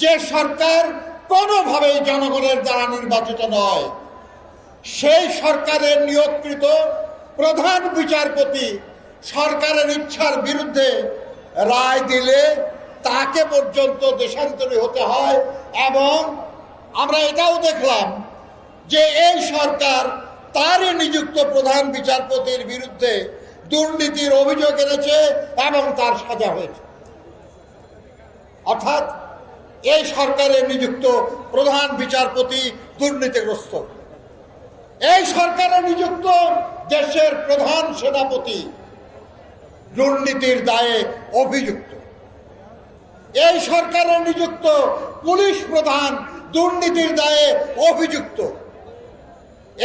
যে সরকার কোনোভাবেই জনগণের দ্বারা নির্বাচিত নয়, সেই সরকারের নিয়োগকৃত প্রধান বিচারপতি সরকারের ইচ্ছার বিরুদ্ধে রায় দিলে তাকে পর্যন্ত দেশান্তরী হতে হয় এবং আমরা এটাও দেখলাম যে এই সরকার তারই নিযুক্ত প্রধান বিচারপতির বিরুদ্ধে দুর্নীতির অভিযোগ এনেছে এবং তার সাজা হয়েছে। অর্থাৎ এই সরকারের নিযুক্ত প্রধান বিচারপতি দুর্নীতিগ্রস্ত। এই সরকারে নিযুক্ত দেশের প্রধান সেনাপতি দুর্নীতির দায়ে অভিযুক্ত। এই সরকারে নিযুক্ত পুলিশ প্রধান দুর্নীতির দায়ে অভিযুক্ত।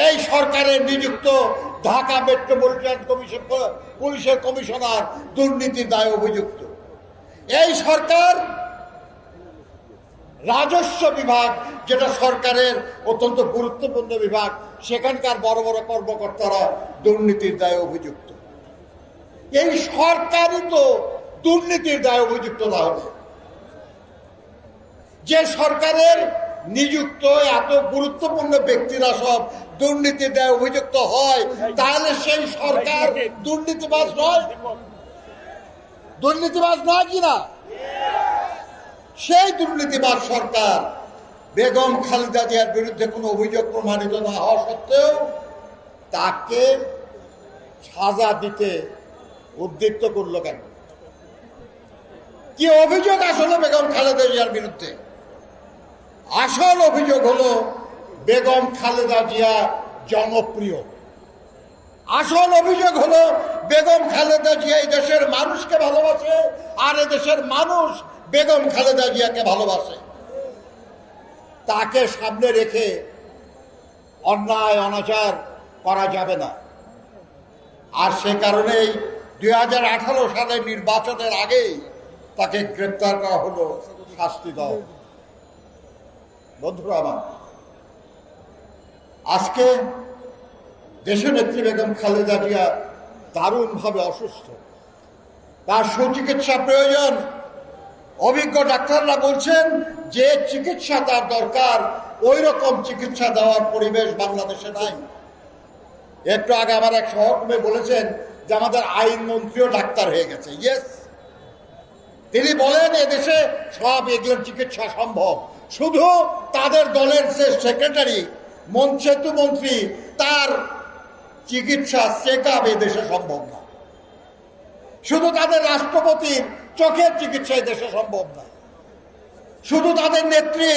এই সরকারের নিযুক্ত ঢাকা মেট্রোপলিটন কমিশন, পুলিশের কমিশনার দুর্নীতির দায়ে অভিযুক্ত। এই সরকার রাজস্ব বিভাগ, যেটা সরকারের অত্যন্ত গুরুত্বপূর্ণ বিভাগ, সেখানকার বড় বড় কর্মকর্তারা দুর্নীতির দায়ে অভিযুক্ত। এই সরকারই তো দুর্নীতির দায়ে অভিযুক্ত না হবে যে সরকারের নিযুক্ত এত গুরুত্বপূর্ণ ব্যক্তিরা সব দুর্নীতির দায়ে অভিযুক্ত হয়, তাহলে সেই সরকার দুর্নীতিবাজ নয়? দুর্নীতিবাজ নয় কিনা সেই দুর্নীতিবাদ সরকার বেগম খালেদা জিয়ার বিরুদ্ধে কোনো অভিযোগ প্রমাণিত না হওয়া সত্ত্বেও তাকে সাজা দিতে উদ্দীপ্ত করল কেন? কি অভিযোগ আসলো বেগম খালেদা জিয়ার বিরুদ্ধে? আসল অভিযোগ হলো বেগম খালেদা জিয়া জনপ্রিয়। আসল অভিযোগ হলো বেগম খালেদা জিয়া এই দেশের মানুষকে ভালোবাসে আর এ দেশের মানুষ বেগম খালেদা জিয়াকে ভালোবাসে। তাকে সামনে রেখে অন্যায়, অনাচার করা যাবে না। আর সে কারণেই দুই সালের নির্বাচনের আগেই তাকে গ্রেপ্তার করা হলো শাস্তি দাও। বন্ধুরা আমার, আজকে দেশের নেত্রী বেগম খালেদা জিয়া দারুণভাবে অসুস্থ। তার সুচিকিৎসা প্রয়োজন। অভিজ্ঞ ডাক্তাররা বলছেন যে চিকিৎসা তার দরকার ওই রকম চিকিৎসা দেওয়ার পরিবেশ বাংলাদেশে নাই। একটু আগে আমার এক সহকর্মী বলেছেন যে আমাদের আইন মন্ত্রীও ডাক্তার হয়ে গেছে। ইয়েস তিনি বলেন, এদেশে সব এগুলোর চিকিৎসা সম্ভব। শুধু তাদের দলের যে সেক্রেটারি সেতু মন্ত্রী, তার চিকিৎসা চেক আপ এদেশে সম্ভব না। শুধু তাদের রাষ্ট্রপতির চোখের চিকিৎসা দেশে সম্ভব না। শুধু তাদের নেত্রী